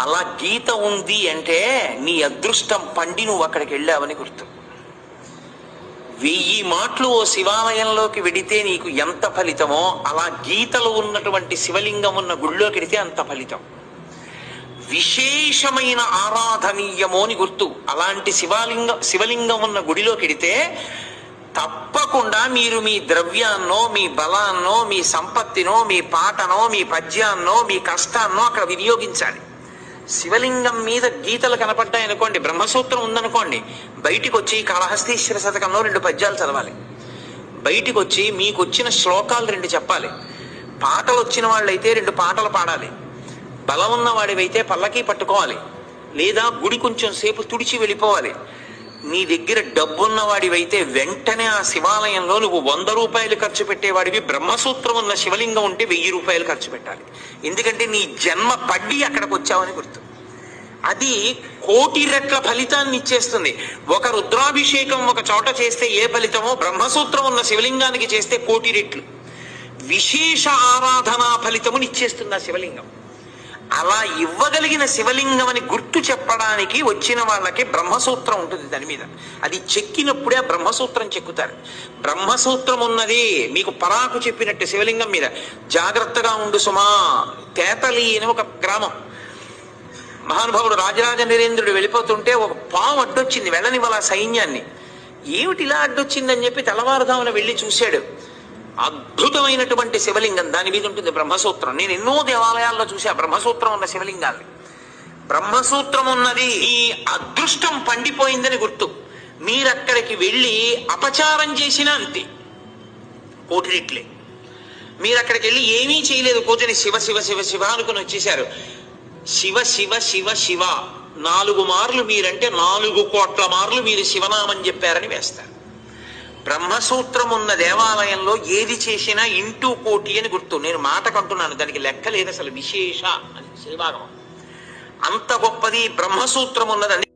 అలా గీత ఉంది అంటే నీ అదృష్టం పండి నువ్వు అక్కడికి వెళ్ళావని గుర్తు. వెయ్యి మాటలు ఓ శివాలయంలోకి వెడితే నీకు ఎంత ఫలితమో అలా గీతలు ఉన్నటువంటి శివలింగం ఉన్న గుళ్ళోకి వెడితే అంత ఫలితం. విశేషమైన ఆరాధనీయమో అని గుర్తు. అలాంటి శివలింగం శివలింగం ఉన్న గుడిలోకి వెడితే తప్పకుండా మీరు మీ ద్రవ్యాన్నో మీ బలాన్నో మీ సంపత్తినో మీ పాటనో మీ పద్యాన్నో మీ కష్టాన్నో అక్కడ వినియోగించాలి. శివలింగం మీద గీతలు కనపడ్డాయి అనుకోండి బ్రహ్మసూత్రం ఉందనుకోండి బయటికి వచ్చి కాళహస్తీశ్వర శతకంలో రెండు పద్యాలు చదవాలి. బయటికి వచ్చి మీకు వచ్చిన శ్లోకాలు రెండు చెప్పాలి. పాటలు వచ్చిన వాళ్ళైతే రెండు పాటలు పాడాలి. బలం ఉన్న వాడివైతే పల్లకి పట్టుకోవాలి. లేదా గుడి కొంచెం సేపు తుడిచి వెళ్ళిపోవాలి. నీ దగ్గర డబ్బున్న వాడివైతే వెంటనే ఆ శివాలయంలో నువ్వు వంద రూపాయలు ఖర్చు పెట్టేవాడివి. బ్రహ్మసూత్రం ఉన్న శివలింగం ఉంటే వెయ్యి రూపాయలు ఖర్చు పెట్టాలి. ఎందుకంటే నీ జన్మ పడ్డి అక్కడికి వచ్చావని గుర్తు. అది కోటి రెట్ల ఫలితాన్ని ఇచ్చేస్తుంది. ఒక రుద్రాభిషేకం ఒక చోట చేస్తే ఏ ఫలితమో బ్రహ్మసూత్రం ఉన్న శివలింగానికి చేస్తే కోటి రెట్లు. విశేష ఆరాధనా ఫలితమునిచ్చేస్తుంది ఆ శివలింగం. అలా ఇవ్వగలిగిన శివలింగం అని గుర్తు చెప్పడానికి వచ్చిన వాళ్ళకి బ్రహ్మసూత్రం ఉంటుంది దాని మీద. అది చెక్కినప్పుడే ఆ బ్రహ్మసూత్రం చెక్కుతారు. బ్రహ్మసూత్రం ఉన్నది మీకు పరాకు చెప్పినట్టు శివలింగం మీద. జాగ్రత్తగా ఉండు సుమా తేతలి అని ఒక గ్రామం. మహానుభావుడు రాజరాజ నరేంద్రుడు వెళ్ళిపోతుంటే ఒక పాము అడ్డొచ్చింది వెళ్ళనివ్వాల సైన్యాన్ని. ఏమిటి ఇలా అడ్డొచ్చిందని చెప్పి తెల్లవారుదామున వెళ్ళి చూశాడు. అద్భుతమైనటువంటి శివలింగం. దాని మీద ఉంటుంది బ్రహ్మసూత్రం. నేను ఎన్నో దేవాలయాల్లో చూసా బ్రహ్మసూత్రం ఉన్న శివలింగాల్ని. బ్రహ్మసూత్రం ఉన్నది. ఈ అదృష్టం పండిపోయిందని గుర్తు. మీరక్కడికి వెళ్ళి అపచారం చేసినా అంతే. కోటి రెట్లే మీరు అక్కడికి వెళ్ళి ఏమీ చేయలేదు. కూర్చొని శివ శివ శివ శివ అనుకుని వచ్చేసారు శివ శివ శివ శివ. నాలుగు మార్లు మీరంటే నాలుగు కోట్ల మార్లు మీరు శివనామని చెప్పారని వేస్తారు. బ్రహ్మసూత్రం ఉన్న దేవాలయంలో ఏది చేసినా ఇంటూ కోటి అని గుర్తు. నేను మాటకంటున్నాను దానికి లెక్క లేదు అసలు విశేష అని శ్రీభాగం అంత గొప్పది బ్రహ్మసూత్రం ఉన్నది